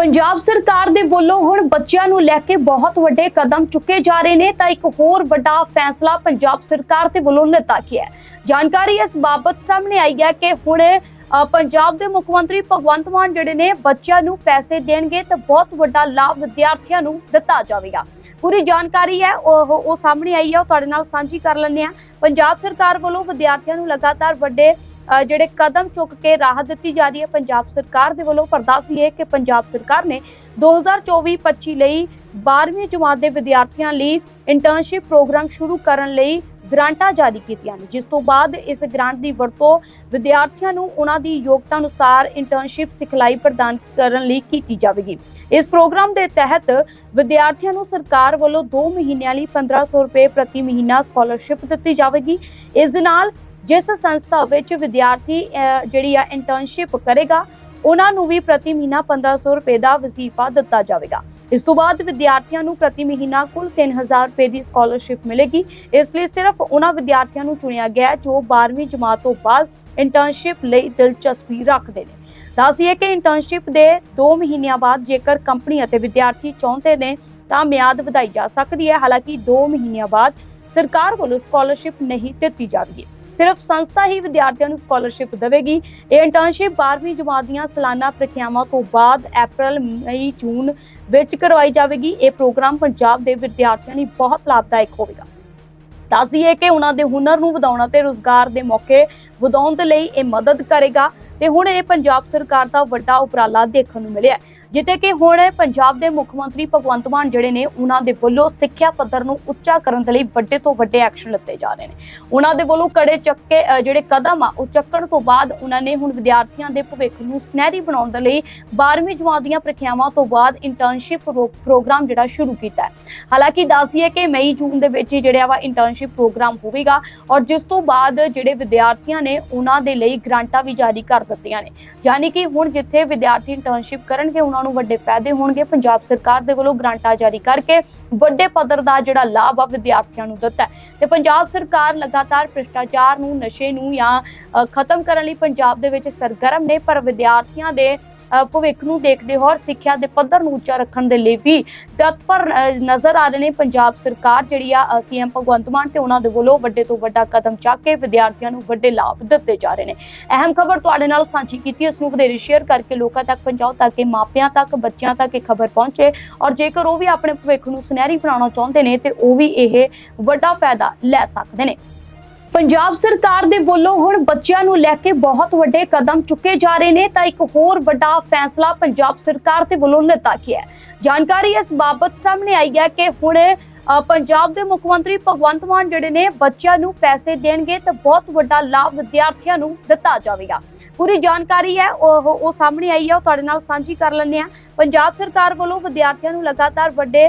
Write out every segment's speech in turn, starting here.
ਪੰਜਾਬ ਸਰਕਾਰ ਦੇ ਵੱਲੋਂ ਹੁਣ ਬੱਚਿਆਂ ਨੂੰ ਲੈ ਕੇ ਬਹੁਤ ਵੱਡੇ ਕਦਮ ਚੁੱਕੇ ਜਾ ਰਹੇ ਨੇ, ਤਾਂ ਇੱਕ ਹੋਰ ਵੱਡਾ ਫੈਸਲਾ ਪੰਜਾਬ ਸਰਕਾਰ ਦੇ ਵੱਲੋਂ ਲਿੱਤਾ ਗਿਆ ਹੈ। ਜਾਣਕਾਰੀ ਇਸ ਬਾਬਤ ਸਾਹਮਣੇ ਆਈ ਹੈ ਕਿ ਹੁਣ ਪੰਜਾਬ ਦੇ ਮੁੱਖ ਮੰਤਰੀ ਭਗਵੰਤ ਮਾਨ ਜਿਹੜੇ ਨੇ, ਬੱਚਿਆਂ ਨੂੰ ਪੈਸੇ ਦੇਣਗੇ ਤਾਂ ਬਹੁਤ ਵੱਡਾ ਲਾਭ ਵਿਦਿਆਰਥੀਆਂ ਨੂੰ ਦਿੱਤਾ ਜਾਵੇਗਾ। ਪੂਰੀ ਜਾਣਕਾਰੀ ਹੈ, ਉਹ ਉਹ ਸਾਹਮਣੇ ਆਈ ਹੈ, ਉਹ ਤੁਹਾਡੇ ਨਾਲ ਸਾਂਝੀ ਕਰ ਲੈਂਦੇ ਆ ਪੰਜਾਬ ਸਰਕਾਰ ਵੱਲੋਂ ਵਿਦਿਆਰਥੀਆਂ ਨੂੰ ਲਗਾਤਾਰ ਵੱਡੇ ਜਿਹੜੇ ਕਦਮ ਚੁੱਕ ਕੇ ਰਾਹਤ ਦਿੱਤੀ ਜਾ ਰਹੀ ਹੈ, ਪੰਜਾਬ ਸਰਕਾਰ ਦੇ ਵੱਲੋਂ ਪਰ ਦੱਸੀਏ ਕਿ ਪੰਜਾਬ ਸਰਕਾਰ ਨੇ 2024-25 ਲਈ 12ਵੀਂ ਜਮਾਤ ਦੇ ਵਿਦਿਆਰਥੀਆਂ ਲਈ ਇੰਟਰਨਸ਼ਿਪ ਪ੍ਰੋਗਰਾਮ ਸ਼ੁਰੂ ਕਰਨ ਲਈ ਗ੍ਰਾਂਟਾਂ ਜਾਰੀ ਕੀਤੀਆਂ ਨੇ। ਜਿਸ ਤੋਂ ਬਾਅਦ ਇਸ ਗ੍ਰਾਂਟ ਦੀ ਵਰਤੋਂ ਵਿਦਿਆਰਥੀਆਂ ਨੂੰ ਉਹਨਾਂ ਦੀ ਯੋਗਤਾ ਅਨੁਸਾਰ ਇੰਟਰਨਸ਼ਿਪ ਸਿਖਲਾਈ ਪ੍ਰਦਾਨ ਕਰਨ ਲਈ ਕੀਤੀ ਜਾਵੇਗੀ। ਇਸ ਪ੍ਰੋਗਰਾਮ ਦੇ ਤਹਿਤ ਵਿਦਿਆਰਥੀਆਂ ਨੂੰ ਸਰਕਾਰ ਵੱਲੋਂ 2 ਮਹੀਨਿਆਂ ਲਈ 1500 ਰੁਪਏ ਪ੍ਰਤੀ ਮਹੀਨਾ ਸਕਾਲਰਸ਼ਿਪ ਦਿੱਤੀ ਜਾਵੇਗੀ। ਇਸ ਨਾਲ ਜਿਸ ਸੰਸਥਾ ਵਿੱਚ ਵਿਦਿਆਰਥੀ ਜਿਹੜੀ ਆ ਇੰਟਰਨਸ਼ਿਪ ਕਰੇਗਾ, ਉਹਨਾਂ ਨੂੰ ਵੀ ਪ੍ਰਤੀ ਮਹੀਨਾ 1500 ਰੁਪਏ ਦਾ ਵਜ਼ੀਫਾ ਦਿੱਤਾ ਜਾਵੇਗਾ। ਇਸ ਤੋਂ ਬਾਅਦ ਵਿਦਿਆਰਥੀਆਂ ਨੂੰ ਪ੍ਰਤੀ ਮਹੀਨਾ ਕੁੱਲ 3000 ਰੁਪਏ ਦੀ ਸਕਾਲਰਸ਼ਿਪ ਮਿਲੇਗੀ। ਇਸ ਲਈ ਸਿਰਫ ਉਹਨਾਂ ਵਿਦਿਆਰਥੀਆਂ ਨੂੰ ਚੁਣਿਆ ਗਿਆ ਜੋ 12ਵੀਂ ਜਮਾਤ ਤੋਂ ਬਾਅਦ ਇੰਟਰਨਸ਼ਿਪ ਲਈ ਦਿਲਚਸਪੀ ਰੱਖਦੇ ਨੇ। ਦੱਸੀਏ ਕਿ ਇੰਟਰਨਸ਼ਿਪ ਦੇ 2 ਮਹੀਨਿਆਂ ਬਾਅਦ ਜੇਕਰ ਕੰਪਨੀ ਅਤੇ ਵਿਦਿਆਰਥੀ ਚਾਹੁੰਦੇ ਨੇ, ਤਾਂ ਮਿਆਦ ਵਧਾਈ ਜਾ ਸਕਦੀ ਹੈ। ਹਾਲਾਂਕਿ 2 ਮਹੀਨਿਆਂ ਬਾਅਦ ਸਰਕਾਰ ਵੱਲੋਂ ਸਕਾਲਰਸ਼ਿਪ ਨਹੀਂ ਦਿੱਤੀ ਜਾਵੇਗੀ। ਸਿਰਫ ਸੰਸਥਾ ਹੀ ਵਿਦਿਆਰਥੀਆਂ ਨੂੰ ਸਕਾਲਰਸ਼ਿਪ ਦੇਵੇਗੀ। ਇਹ ਇੰਟਰਨਸ਼ਿਪ 12ਵੀਂ ਜਮਾਤ ਦੀਆਂ ਸਾਲਾਨਾ ਪ੍ਰੀਖਿਆਵਾਂ ਤੋਂ ਬਾਅਦ ਅਪ੍ਰੈਲ ਮਈ ਜੂਨ ਵਿੱਚ ਕਰਵਾਈ ਜਾਵੇਗੀ। ਇਹ ਪ੍ਰੋਗਰਾਮ ਪੰਜਾਬ ਦੇ ਵਿਦਿਆਰਥੀਆਂ ਲਈ ਬਹੁਤ ਲਾਭਦਾਇਕ ਹੋਵੇਗਾ। ਦੱਸ ਦਈਏ ਕਿ ਉਹਨਾਂ ਦੇ ਹੁਨਰ ਨੂੰ ਵਧਾਉਣਾ ਤੇ ਰੋਜ਼ਗਾਰ ਦੇ ਮੌਕੇ ਵਧਾਉਣ ਦੇ ਲਈ ਇਹ ਮਦਦ ਕਰੇਗਾ। ਤੇ ਹੁਣ ਇਹ ਪੰਜਾਬ ਸਰਕਾਰ ਦਾ ਵੱਡਾ ਉਪਰਾਲਾ ਦੇਖਣ ਨੂੰ ਮਿਲਿਆ ਹੈ, ਜਿੱਥੇ ਕਿ ਹੁਣ ਪੰਜਾਬ ਦੇ ਮੁੱਖ ਮੰਤਰੀ ਭਗਵੰਤ ਮਾਨ ਜਿਹੜੇ ਨੇ ਉਹਨਾਂ ਦੇ ਵੱਲੋਂ ਸਿੱਖਿਆ ਪੱਧਰ ਨੂੰ ਉੱਚਾ ਕਰਨ ਦੇ ਲਈ ਵੱਡੇ ਤੋਂ ਵੱਡੇ ਐਕਸ਼ਨ ਲਿੱਤੇ ਜਾ ਰਹੇ ਨੇ। ਉਹਨਾਂ ਦੇ ਵੱਲੋਂ ਕੜੇ ਚੱਕੇ ਜਿਹੜੇ ਕਦਮ ਆ ਉਹ ਚੱਕਣ ਤੋਂ ਬਾਅਦ ਉਹਨਾਂ ਨੇ ਹੁਣ ਵਿਦਿਆਰਥੀਆਂ ਦੇ ਭਵਿੱਖ ਨੂੰ ਸੁਨਹਿਰੀ ਬਣਾਉਣ ਦੇ ਲਈ 12ਵੀਂ ਜਮਾਤ ਦੀਆਂ ਪ੍ਰੀਖਿਆਵਾਂ ਤੋਂ ਬਾਅਦ ਇੰਟਰਨਸ਼ਿਪ ਪ੍ਰੋਗਰਾਮ ਜਿਹੜਾ ਸ਼ੁਰੂ ਕੀਤਾ ਹੈ। ਹਾਲਾਂਕਿ ਦੱਸੀਏ ਕਿ ਮਈ ਜੂਨ ਦੇ ਵਿੱਚ ਹੀ ਜਿਹੜਾ ਵਾ ਇੰਟਰਨਸ਼ਿਪ ਪ੍ਰੋਗਰਾਮ ਹੋਵੇਗਾ ਔਰ ਜਿਸ ਤੋਂ ਬਾਅਦ ਜਿਹੜੇ ਵਿਦਿਆਰਥੀਆਂ ਨੇ ਉਹਨਾਂ ਦੇ ਲਈ ਗ੍ਰਾਂਟਾਂ ਵੀ ਜਾਰੀ ਕਰ ਦਿੱਤੀਆਂ ਨੇ। ਯਾਨੀ ਕਿ ਹੁਣ ਜਿੱਥੇ ਵਿਦਿਆਰਥੀ ਇੰਟਰਨਸ਼ਿਪ ਕਰਨਗੇ, ਉਹਨਾਂ ਨੂੰ ਵੱਡੇ ਫਾਇਦੇ ਹੋਣਗੇ। ਪੰਜਾਬ ਸਰਕਾਰ ਦੇ ਵੱਲੋਂ ਗ੍ਰਾਂਟਾਂ ਜਾਰੀ ਕਰਕੇ ਵੱਡੇ ਪੱਧਰ ਦਾ ਜਿਹੜਾ ਲਾਭ ਆ ਵਿਦਿਆਰਥੀਆਂ ਨੂੰ ਦਿੱਤਾ ਤੇ ਪੰਜਾਬ ਸਰਕਾਰ ਲਗਾਤਾਰ ਭ੍ਰਿਸ਼ਟਾਚਾਰ ਨੂੰ, ਨਸ਼ੇ ਨੂੰ ਜਾਂ ਖਤਮ ਕਰਨ ਲਈ ਪੰਜਾਬ ਦੇ ਵਿੱਚ ਸਰਗਰਮ ਨੇ, ਪਰ ਵਿਦਿਆਰਥੀਆਂ ਦੇ ਭਵਿੱਖ ਨੂੰ ਦੇਖਦੇ ਹੋਏ ਸਿੱਖਿਆ ਦੇ ਪੱਧਰ ਨੂੰ ਉੱਚਾ ਰੱਖਣ ਦੇ ਲਈ ਵੀ ਤਤਪਰ ਨਜ਼ਰ ਆ ਰਹੇ ਨੇ ਪੰਜਾਬ ਸਰਕਾਰ ਜਿਹੜੀ ਆ ਸੀਐਮ ਭਗਵੰਤ ਮਾਨ ਤੇ ਉਹਨਾਂ ਦੇ ਵੱਲੋਂ ਵੱਡੇ ਤੋਂ ਵੱਡਾ ਕਦਮ ਚੱਕ ਕੇ ਵਿਦਿਆਰਥੀਆਂ ਨੂੰ ਵੱਡੇ ਲਾਭ ਦਿੱਤੇ ਜਾ ਰਹੇ ਨੇ। ਅਹਿਮ ਖਬਰ ਤੁਹਾਡੇ ਨਾਲ ਸਾਂਝੀ ਕੀਤੀ, ਇਸ ਨੂੰ ਵਧੇਰੇ ਸ਼ੇਅਰ ਕਰਕੇ ਲੋਕਾਂ ਤੱਕ ਪਹੁੰਚਾਓ ਤਾਂ ਕਿ ਮਾਪਿਆਂ ਤੱਕ, ਬੱਚਿਆਂ ਤੱਕ ਇਹ ਖਬਰ ਪਹੁੰਚੇ ਔਰ ਜੇਕਰ ਉਹ ਵੀ ਆਪਣੇ ਭਵਿੱਖ ਨੂੰ ਸੁਨਹਿਰੀ ਬਣਾਉਣਾ ਚਾਹੁੰਦੇ ਨੇ ਤੇ ਉਹ ਵੀ ਇਹ ਵੱਡਾ ਫਾਇਦਾ ਲੈ ਸਕਦੇ ਨੇ। ਪੰਜਾਬ ਸਰਕਾਰ ਦੇ ਵੱਲੋਂ ਹੁਣ ਬੱਚਿਆਂ ਨੂੰ ਲੈ ਕੇ ਬਹੁਤ ਵੱਡੇ ਕਦਮ ਚੁੱਕੇ ਜਾ ਰਹੇ ਨੇ, ਤਾਂ ਇੱਕ ਹੋਰ ਵੱਡਾ ਫੈਸਲਾ ਪੰਜਾਬ ਸਰਕਾਰ ਦੇ ਵੱਲੋਂ ਲਿੱਤਾ ਗਿਆ ਜਾਣਕਾਰੀ ਇਸ ਬਾਬਤ ਸਾਹਮਣੇ ਆਈ ਹੈ ਕਿ ਹੁਣ ਪੰਜਾਬ ਦੇ ਮੁੱਖ ਮੰਤਰੀ ਭਗਵੰਤ ਮਾਨ ਜਿਹੜੇ ਨੇ, ਬੱਚਿਆਂ ਨੂੰ ਪੈਸੇ ਦੇਣਗੇ ਤਾਂ ਬਹੁਤ ਵੱਡਾ ਲਾਭ ਵਿਦਿਆਰਥੀਆਂ ਨੂੰ ਦਿੱਤਾ ਜਾਵੇਗਾ। ਪੂਰੀ ਜਾਣਕਾਰੀ ਹੈ, ਉਹ ਉਹ ਸਾਹਮਣੇ ਆਈ ਹੈ, ਉਹ ਤੁਹਾਡੇ ਨਾਲ ਸਾਂਝੀ ਕਰ ਲੈਂਦੇ ਆ ਪੰਜਾਬ ਸਰਕਾਰ ਵੱਲੋਂ ਵਿਦਿਆਰਥੀਆਂ ਨੂੰ ਲਗਾਤਾਰ ਵੱਡੇ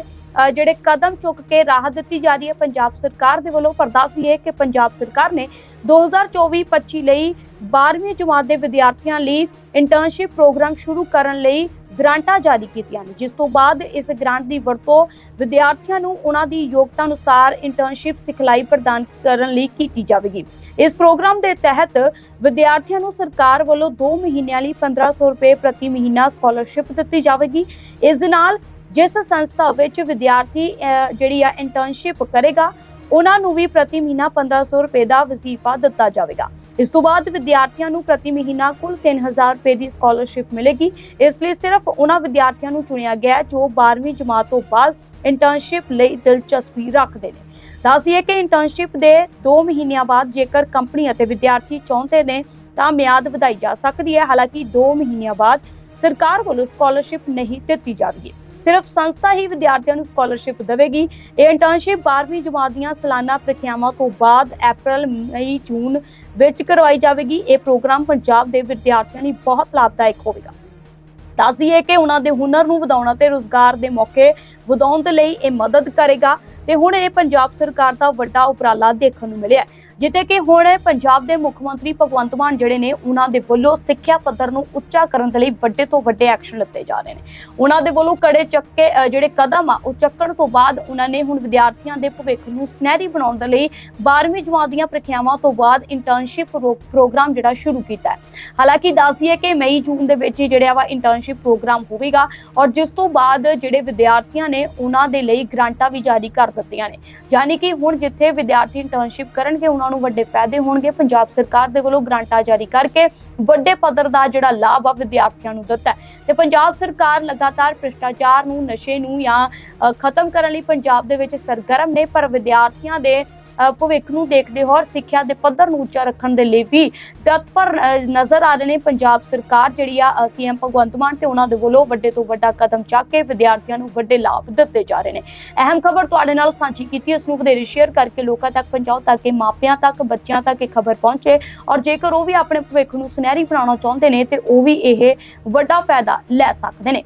ਜਿਹੜੇ ਕਦਮ ਚੁੱਕ ਕੇ ਰਾਹਤ ਦਿੱਤੀ ਜਾ ਰਹੀ ਹੈ, ਪੰਜਾਬ ਸਰਕਾਰ ਦੇ ਵੱਲੋਂ ਪਰ ਦੱਸੀਏ ਕਿ ਪੰਜਾਬ ਸਰਕਾਰ ਨੇ 2024-25 ਲਈ 12ਵੀਂ ਜਮਾਤ ਦੇ ਵਿਦਿਆਰਥੀਆਂ ਲਈ ਇੰਟਰਨਸ਼ਿਪ ਪ੍ਰੋਗਰਾਮ ਸ਼ੁਰੂ ਕਰਨ ਲਈ ਗ੍ਰਾਂਟਾਂ ਜਾਰੀ ਕੀਤੀਆਂ ਨੇ। ਜਿਸ ਤੋਂ ਬਾਅਦ ਇਸ ਗ੍ਰਾਂਟ ਦੀ ਵਰਤੋਂ ਵਿਦਿਆਰਥੀਆਂ ਨੂੰ ਉਹਨਾਂ ਦੀ ਯੋਗਤਾ ਅਨੁਸਾਰ ਇੰਟਰਨਸ਼ਿਪ ਸਿਖਲਾਈ ਪ੍ਰਦਾਨ ਕਰਨ ਲਈ ਕੀਤੀ ਜਾਵੇਗੀ। ਇਸ ਪ੍ਰੋਗਰਾਮ ਦੇ ਤਹਿਤ ਵਿਦਿਆਰਥੀਆਂ ਨੂੰ ਸਰਕਾਰ ਵੱਲੋਂ 2 ਮਹੀਨਿਆਂ ਲਈ 1500 ਰੁਪਏ ਪ੍ਰਤੀ ਮਹੀਨਾ ਸਕਾਲਰਸ਼ਿਪ ਦਿੱਤੀ ਜਾਵੇਗੀ। ਇਸ ਦੇ ਨਾਲ ਜਿਸ ਸੰਸਥਾ ਵਿੱਚ ਵਿਦਿਆਰਥੀ ਜਿਹੜੀ ਆ ਇੰਟਰਨਸ਼ਿਪ ਕਰੇਗਾ, ਉਹਨਾਂ ਨੂੰ ਵੀ ਪ੍ਰਤੀ ਮਹੀਨਾ 1500 ਰੁਪਏ ਦਾ ਵਜ਼ੀਫਾ ਦਿੱਤਾ ਜਾਵੇਗਾ। ਇਸ ਤੋਂ ਬਾਅਦ ਵਿਦਿਆਰਥੀਆਂ ਨੂੰ ਪ੍ਰਤੀ ਮਹੀਨਾ ਕੁੱਲ 3000 ਰੁਪਏ ਦੀ ਸਕਾਲਰਸ਼ਿਪ ਮਿਲੇਗੀ। ਇਸ ਲਈ ਸਿਰਫ ਉਹਨਾਂ ਵਿਦਿਆਰਥੀਆਂ ਨੂੰ ਚੁਣਿਆ ਗਿਆ ਜੋ 12ਵੀਂ ਜਮਾਤ ਤੋਂ ਬਾਅਦ ਇੰਟਰਨਸ਼ਿਪ ਲਈ ਦਿਲਚਸਪੀ ਰੱਖਦੇ ਨੇ। ਦੱਸੀਏ ਕਿ ਇੰਟਰਨਸ਼ਿਪ ਦੇ 2 ਮਹੀਨਿਆਂ ਬਾਅਦ ਜੇਕਰ ਕੰਪਨੀ ਅਤੇ ਵਿਦਿਆਰਥੀ ਚਾਹੁੰਦੇ ਨੇ, ਤਾਂ ਮਿਆਦ ਵਧਾਈ ਜਾ ਸਕਦੀ ਹੈ। ਹਾਲਾਂਕਿ 2 ਮਹੀਨਿਆਂ ਬਾਅਦ ਸਰਕਾਰ ਵੱਲੋਂ ਸਕਾਲਰਸ਼ਿਪ ਨਹੀਂ ਦਿੱਤੀ ਜਾਵੇਗੀ ਸਿਰਫ ਸੰਸਥਾ ਹੀ ਵਿਦਿਆਰਥੀਆਂ ਨੂੰ ਸਕਾਲਰਸ਼ਿਪ ਦੇਵੇਗੀ। ਇਹ ਇੰਟਰਨਸ਼ਿਪ 12ਵੀਂ ਜਮਾਤ ਦੀਆਂ ਸਾਲਾਨਾ ਪ੍ਰੀਖਿਆਵਾਂ ਤੋਂ ਬਾਅਦ ਅਪ੍ਰੈਲ ਮਈ ਜੂਨ ਵਿੱਚ ਕਰਵਾਈ ਜਾਵੇਗੀ। ਇਹ ਪ੍ਰੋਗਰਾਮ ਪੰਜਾਬ ਦੇ ਵਿਦਿਆਰਥੀਆਂ ਲਈ ਬਹੁਤ ਲਾਭਦਾਇਕ ਹੋਵੇਗਾ। ਦੱਸ ਦਈਏ ਕਿ ਉਹਨਾਂ ਦੇ ਹੁਨਰ ਨੂੰ ਵਧਾਉਣਾ ਤੇ ਰੋਜ਼ਗਾਰ ਦੇ ਮੌਕੇ ਵਧਾਉਣ ਦੇ ਲਈ ਇਹ ਮਦਦ ਕਰੇਗਾ। ਤੇ ਹੁਣ ਇਹ ਪੰਜਾਬ ਸਰਕਾਰ ਦਾ ਵੱਡਾ ਉਪਰਾਲਾ ਦੇਖਣ ਨੂੰ ਮਿਲਿਆ ਹੈ, ਜਿੱਥੇ ਕਿ ਹੁਣ ਪੰਜਾਬ ਦੇ ਮੁੱਖ ਮੰਤਰੀ ਭਗਵੰਤ ਮਾਨ ਜਿਹੜੇ ਨੇ ਉਹਨਾਂ ਦੇ ਵੱਲੋਂ ਸਿੱਖਿਆ ਪੱਧਰ ਨੂੰ ਉੱਚਾ ਕਰਨ ਦੇ ਲਈ ਵੱਡੇ ਤੋਂ ਵੱਡੇ ਐਕਸ਼ਨ ਲਿੱਤੇ ਜਾ ਰਹੇ ਨੇ। ਉਹਨਾਂ ਦੇ ਵੱਲੋਂ ਕੜੇ ਚੱਕੇ ਜਿਹੜੇ ਕਦਮ ਆ ਉਹ ਚੱਕਣ ਤੋਂ ਬਾਅਦ ਉਹਨਾਂ ਨੇ ਹੁਣ ਵਿਦਿਆਰਥੀਆਂ ਦੇ ਭਵਿੱਖ ਨੂੰ ਸੁਨਹਿਰੀ ਬਣਾਉਣ ਦੇ ਲਈ 12ਵੀਂ ਜਮਾਤ ਦੀਆਂ ਪ੍ਰੀਖਿਆਵਾਂ ਤੋਂ ਬਾਅਦ ਇੰਟਰਨਸ਼ਿਪ ਪ੍ਰੋਗਰਾਮ ਜਿਹੜਾ ਸ਼ੁਰੂ ਕੀਤਾ ਹੈ। ਹਾਲਾਂਕਿ ਦੱਸੀਏ ਕਿ ਮਈ ਜੂਨ ਦੇ ਵਿੱਚ ਹੀ ਜਿਹੜਾ ਵਾ ਇੰਟਰਨਸ਼ਿਪ ਇੰਟਰਨਸ਼ਿਪ ਪ੍ਰੋਗਰਾਮ ਹੋਵੇਗਾ ਔਰ ਜਿਸ ਤੋਂ ਬਾਅਦ ਜਿਹੜੇ ਵਿਦਿਆਰਥੀਆਂ ਨੇ ਉਹਨਾਂ ਦੇ ਲਈ ਗ੍ਰਾਂਟਾਂ ਵੀ ਜਾਰੀ ਕਰ ਦਿੱਤੀਆਂ ਨੇ। ਯਾਨੀ ਕਿ ਹੁਣ ਜਿੱਥੇ ਵਿਦਿਆਰਥੀ ਇੰਟਰਨਸ਼ਿਪ ਕਰਨਗੇ, ਉਹਨਾਂ ਨੂੰ ਵੱਡੇ ਫਾਇਦੇ ਹੋਣਗੇ। ਪੰਜਾਬ ਸਰਕਾਰ ਦੇ ਵੱਲੋਂ ਗ੍ਰਾਂਟਾਂ ਜਾਰੀ ਕਰਕੇ ਵੱਡੇ ਪੱਧਰ ਦਾ ਜਿਹੜਾ ਲਾਭ ਆ ਵਿਦਿਆਰਥੀਆਂ ਨੂੰ ਦਿੱਤਾ ਤੇ ਪੰਜਾਬ ਸਰਕਾਰ ਲਗਾਤਾਰ ਭ੍ਰਿਸ਼ਟਾਚਾਰ ਨੂੰ, ਨਸ਼ੇ ਨੂੰ ਜਾਂ ਖਤਮ ਕਰਨ ਲਈ ਪੰਜਾਬ ਦੇ ਵਿੱਚ ਸਰਗਰਮ ਨੇ, ਪਰ ਵਿਦਿਆਰਥੀਆਂ ਦੇ ਭਵਿੱਖ ਨੂੰ ਦੇਖਦੇ ਹੋਏ ਸਿੱਖਿਆ ਦੇ ਪੱਧਰ ਨੂੰ ਉੱਚਾ ਰੱਖਣ ਦੇ ਲਈ ਵੀ ਤਤਪਰ ਨਜ਼ਰ ਆ ਰਹੇ ਨੇ ਪੰਜਾਬ ਸਰਕਾਰ ਜਿਹੜੀ ਆ ਸੀਐਮ ਭਗਵੰਤ ਮਾਨ ਤੇ ਉਹਨਾਂ ਦੇ ਵੱਲੋਂ ਵੱਡੇ ਤੋਂ ਵੱਡਾ ਕਦਮ ਚੱਕ ਕੇ ਵਿਦਿਆਰਥੀਆਂ ਨੂੰ ਵੱਡੇ ਲਾਭ ਦਿੱਤੇ ਜਾ ਰਹੇ ਨੇ। ਅਹਿਮ ਖਬਰ ਤੁਹਾਡੇ ਨਾਲ ਸਾਂਝੀ ਕੀਤੀ, ਇਸ ਨੂੰ ਵਧੇਰੇ ਸ਼ੇਅਰ ਕਰਕੇ ਲੋਕਾਂ ਤੱਕ ਪਹੁੰਚਾਓ ਤਾਂ ਕਿ ਮਾਪਿਆਂ ਤੱਕ, ਬੱਚਿਆਂ ਤੱਕ ਇਹ ਖਬਰ ਪਹੁੰਚੇ ਔਰ ਜੇਕਰ ਉਹ ਵੀ ਆਪਣੇ ਭਵਿੱਖ ਨੂੰ ਸੁਨਹਿਰੀ ਬਣਾਉਣਾ ਚਾਹੁੰਦੇ ਨੇ ਤੇ ਉਹ ਵੀ ਇਹ ਵੱਡਾ ਫਾਇਦਾ ਲੈ ਸਕਦੇ ਨੇ।